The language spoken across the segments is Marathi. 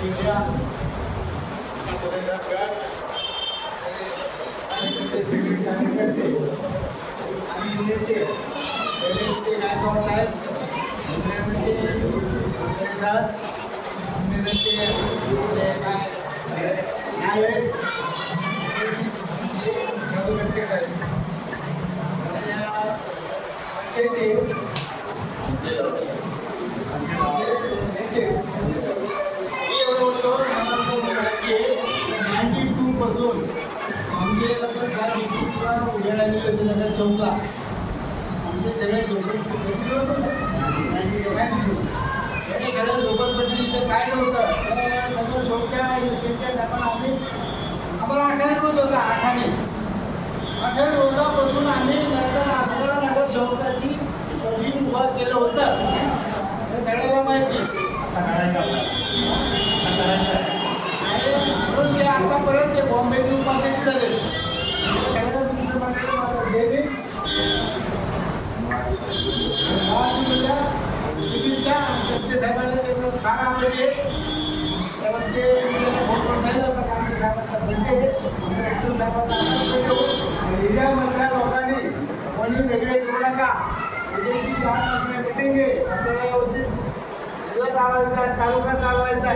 इंडिया फोटोग्राफ गट आणि सगळे कार्यकर्ते आणि नेते नेते गायकवाड साहेब नेते ठाकरे साहेब नेते नायक मधु गटके साहेब पासून आमचे उद्याला नगर चौकला. आमचे सगळे झोपडपट्टी सगळ्या झोपडपट्टी काय नव्हतं? शेवटच्या नगर टाकाला आम्ही आम्हाला आठाने रोज होता आठाने. अठरा रोजापासून आम्ही नगर अकरा नगर चौकाची भीम उभा केलं होतं. हे सगळ्याला माहिती. కాబట్టి ఎవరికి మూడు సంవత్సరాల కాంగ్రెస్ అబద్ధం పెట్టి. రెండు సంవత్సరాలు ఇదే మంత్రాలు కానీ కొన్ని దగ్గర చూడక విజయకి చాలా పెట్టింది అక్కడే వచ్చి ఎలా కావాలి కాలుగా కావాలి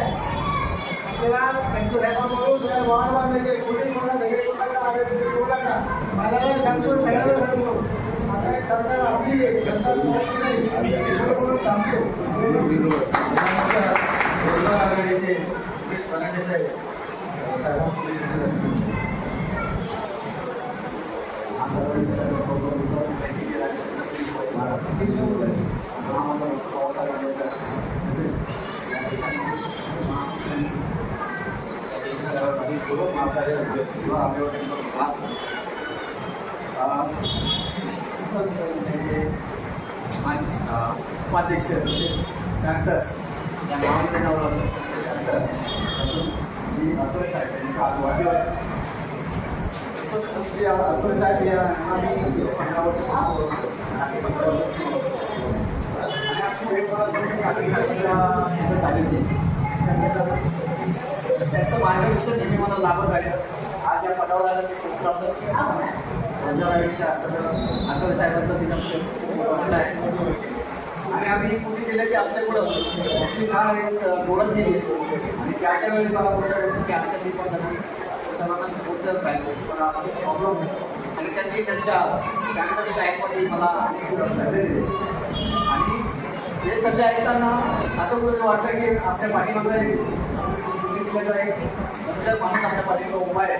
ఇలా రెండు సంవత్సరాలు వాడడం దగ్గర గుడి కూడా దగ్గర చూడక మళ్ళీ సంతులు సైడ్ అమ్మి సంతాలు తమ్ముడు aja saya. Saya Pak Desir, Dr. yang mau kita जी साहेब आज साहेब आम्ही पंधरा वर्ष त्यांचं मार्गदर्शन नेहमी मला लाभत आहे आज या पदावर आलं ते पोचलं असं माझ्या आघाडीच्या असं साहेबांचं तिथं आहे आणि आम्ही पुणे जिल्ह्याची असल्यामुळं आमची हा एक ओळख केली आणि त्या त्या वेळी मला बोलता येईल की आमच्या मी सर्वांना बोलत पाहिजे मला प्रॉब्लेम आणि त्यांनी त्यांच्या त्यानंतर स्ट्राईकमध्ये मला सल्ले दिले आणि हे सल्ले ऐकताना असं कुठं वाटलं की आपल्या पाठीमागला एक पुणे जिल्ह्याचा एक नंतर माणूस आपल्या पाठीचा उभा आहे.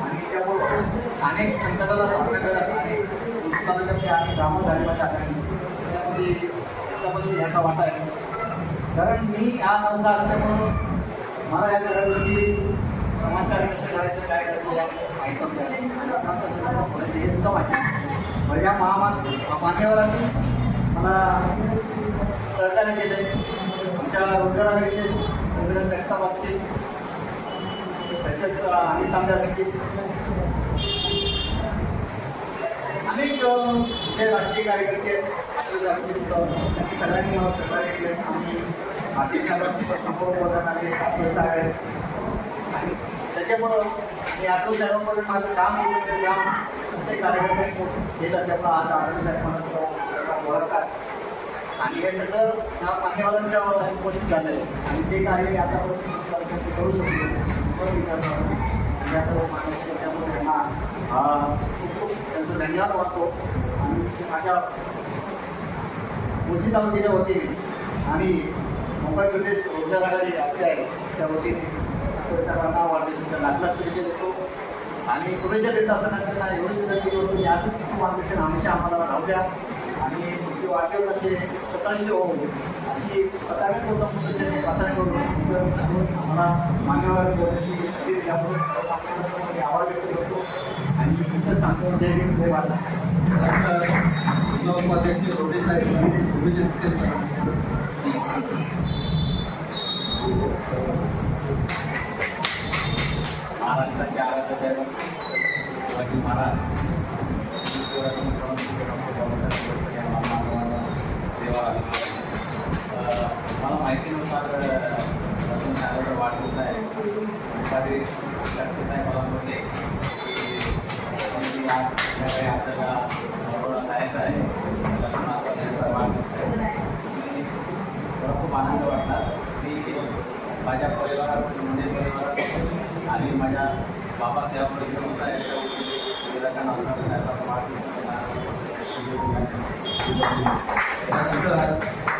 आणि त्यामुळं अनेक संकटाला सामना करत आणि उस्मानाबाद आणि झाले पाहिजे त्यामध्ये त्याच्यापाशी याचा वाटा आहे. कारण मी हा नौका असल्यामुळं मला या सगळ्या गोष्टी समाजकार्य कसं करायचं काय करायचं या माहीत नव्हत्या आणि आपणास बोलायचं हे सुद्धा माहिती मग या महामान मान्यवरांनी मला सहकार्य केले आमच्या रोजगाराकडे आघाडीचे सगळे जगताप असतील तसेच अनिल तांबे असतील. अनेक जे राजकीय कार्यकर्ते आहेत. सगळ्यांनी मला सहकार्य केले. आणि आर्थिक साहेबांची संपर्क करणारे आपलं आहे आणि त्याच्यामुळं मी अतुल साहेबांपर्यंत माझं काम केलं. ते काम प्रत्येक कार्यकर्त्यांनी केलं. त्यामुळं आज आठवण साहेब मला ओळखतात. आणि हे सगळं ह्या मान्यवरांच्या उपस्थित झालं आहे. आणि जे कार्य आतापर्यंत करू शकतो त्यामुळे त्यांना खूप खूप त्यांचं धन्यवाद वाटतो. आणि माझ्या मुळशी तालुक्याच्या वतीने आणि मुंबई प्रदेश रोजगार आघाडी आपली आहे त्या वतीने सर्वांना वाढदिवसाच्या लागला शुभेच्छा देतो. आणि शुभेच्छा देत असताना त्यांना एवढी विनंती करतो की असं खूप मार्गदर्शन हमेशा आम्हाला राहू द्या. आणि तुमचे वाटेल वाढदिवसाचे स्वतःचे हो अशी पताका करून मुलाचे पताका करून आम्हाला मान्यवर बोलण्याची संधी दिल्यामुळे आवाज व्यक्त करतो. आणि इथं सांगतो जय देवाला जय भारत उपाध्यक्ष रोडे साहेब महाराष्ट्राचे आराध्य शिवाजी महाराज. मला माहितीनुसार अजून आहे. दुपारी मला खूप आनंद वाटला मी माझ्या परिवारात म्हणजे परिवारात आणि माझ्या बाबा त्यामुळे घेऊन